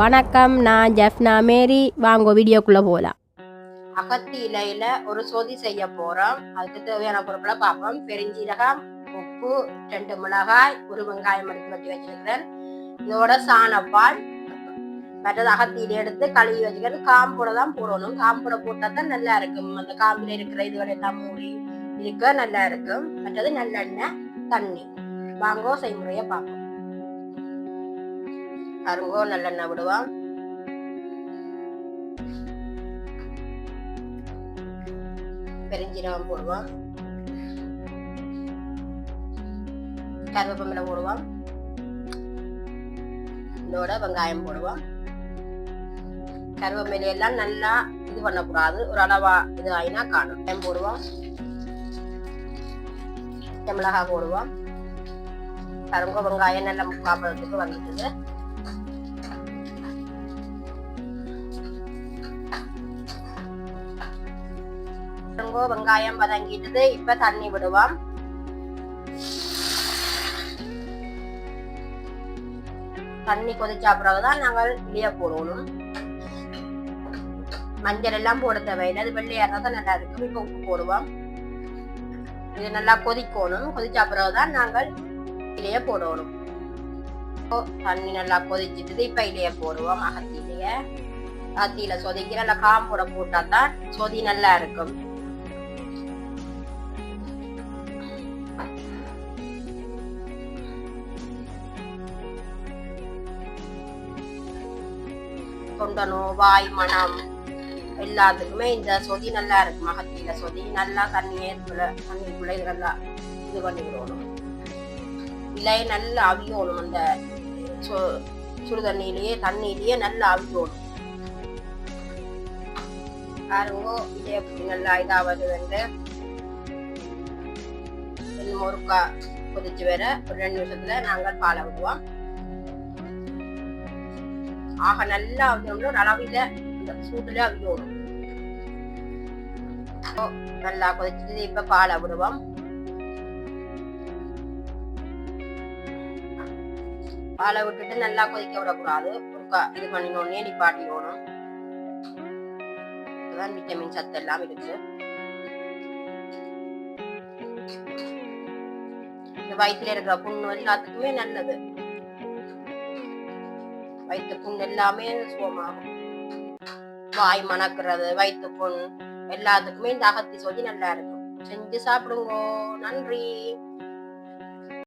வணக்கம் நான் ஜெஃப்னா மேரி. வாங்க வீடியோக்குள்ளே போகலாம் அகத்தி இலையில ஒரு சோதி செய்ய போறோம். அதுக்கு தேவையான பொருட்களை பார்ப்போம். பெருஞ்சீரகம் உப்பு ரெண்டு மிளகாய் ஒரு வெங்காயம் எடுத்து வச்சு வச்சிருக்கிறேன். இதோட சாணப்பால் மற்றது அகத்தியில எடுத்து கழுவி வச்சுக்கிறது காம்புட தான் போடணும். காம்புட போட்டா தான் நல்லா இருக்கும். அந்த காம்புல இருக்கிற இதுகள் எல்லாம் மூடி இருக்க நல்லா இருக்கும். மற்றது நல்லெண்ணெய் தண்ணி. வாங்கோ செய்முறையை பார்ப்போம். அருங்கோ நல்லெண்ணெய் விடுவோம். பெருஞ்சீரகம் போடுவோம். கருவேப்பமிலை போடுவோம். இதோட வெங்காயம் போடுவோம். கருவேப்பிலை எல்லாம் நல்லா இது பண்ணக்கூடாது. ஒரு அளவா இது ஆயினா காணும். டைம் போடுவோம். மிளகா போடுவோம். கருங்க வெங்காயம் நல்லா முக்காப்பதத்துக்கு வந்துட்டுது. கருங்கோ வெங்காயம் வதங்கிட்டது இப்ப தண்ணி விடுவோம் தண்ணி கொதிச்ச பிறகுதான் நாங்கள் வெளியே போடணும் மஞ்சள் எல்லாம் போட தேவையில்லை அது வெள்ளையா இருந்தா தான் நல்லா இருக்கும் இப்ப உப்பு போடுவோம் இது நல்லா கொதிக்கணும் கொதிச்ச பிறகுதான் நாங்கள் இலைய போடணும் இப்போ தண்ணி நல்லா கொதிச்சிட்டு இப்ப இலைய போடுவோம் அகத்திலேயே அத்தியில சொதிக்கிற நல்லா காம்போட போட்டா தான் சொதி நல்லா இருக்கும் தொண்டனோ வாய் மனம் எல்லாத்துக்குமே இந்த சொதி நல்லா இருக்கு மகத்தியில சொதி. நல்லா தண்ணியே இதுக்குள்ள தண்ணிக்குள்ள இது நல்லா இது பண்ணி விடணும் நல்லா அவியோணும் அந்த சு- சுடு தண்ணியிலேயே தண்ணியிலேயே நல்லா அவியோணும் பாருங்க இதே எப்படி நல்லா இதா வருதுன்னு இன்னும் ஒருக்கா கொதிச்சு வர ஒரு ரெண்டு நிமிஷத்துல நாங்கள் பாலை விடுவோம் ஆக நல்லா அவியணும் ஒரு இந்த சூடுல அவியணும் இப்போ நல்லா கொதிச்சுட்டு இப்ப பாலை விடுவோம் பாலை விட்டுட்டு நல்லா கொதிக்க விடக்கூடாது. குறுக்கா இது பண்ணினோடனே நிப்பாட்டிடணும் இப்பதான் விட்டமின் சத்து எல்லாம் இருக்கு. இந்த வயிற்றுல இருக்கிற புண்ணு எல்லாத்துக்குமே நல்லது. வயிற்று புண் எல்லாமே சுகமாகும். வாய் மணக்கிறது வயிற்று புண் எல்லாத்துக்குமே இந்த அகத்தி சொல்லி நல்லா இருக்கும். செஞ்சு சாப்பிடுங்க. நன்றி.